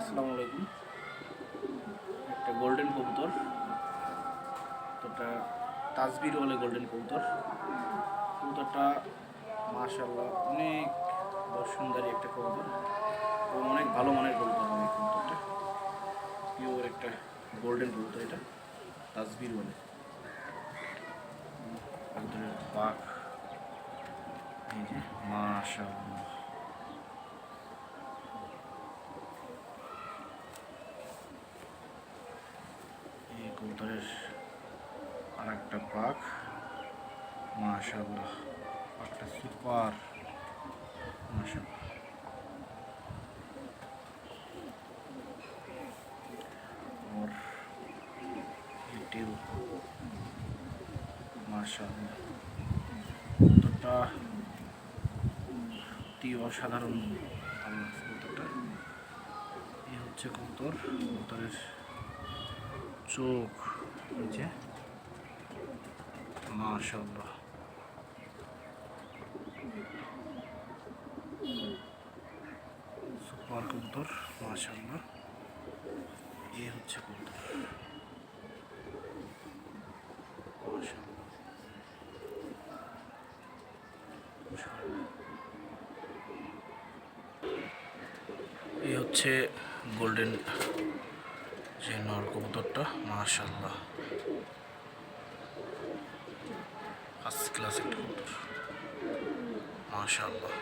আসসালামু আলাইকুম। একটা গোল্ডেন কবুতর তো এটা তাজবির বলে গোল্ডেন কবুতর। কবুতরটা মাশাল্লাহ অনেক সুন্দরী একটা কবুতর এবং অনেক ভালো মানের কবুতর হবে কবুতরটা। পিওর একটা গোল্ডেন কবুতর এটা, তাজবির বলে। কবুতরের পাক, এই মাশাল্লাহ এই কবুতরের আর একটা পাক মাশাল্লাহ পাকটা সুপার মাশাল্লাহ और ये टेल মাশাল্লাহ কবুতরটা সত্যি অসাধারণ ভালো লাগছে কবুতরটা এই হচ্ছে কবুতর কবুতরের চোখ নিচে মাশাল্লাহ সুপার কবুতর মাশাল্লাহ এ হচ্ছে কবুতর এই হচ্ছে গোল্ডেন যে নর কবুতরটা মাশাল্লাহ ফার্স্ট ক্লাস একটা কবুতর। মাশাল্লাহ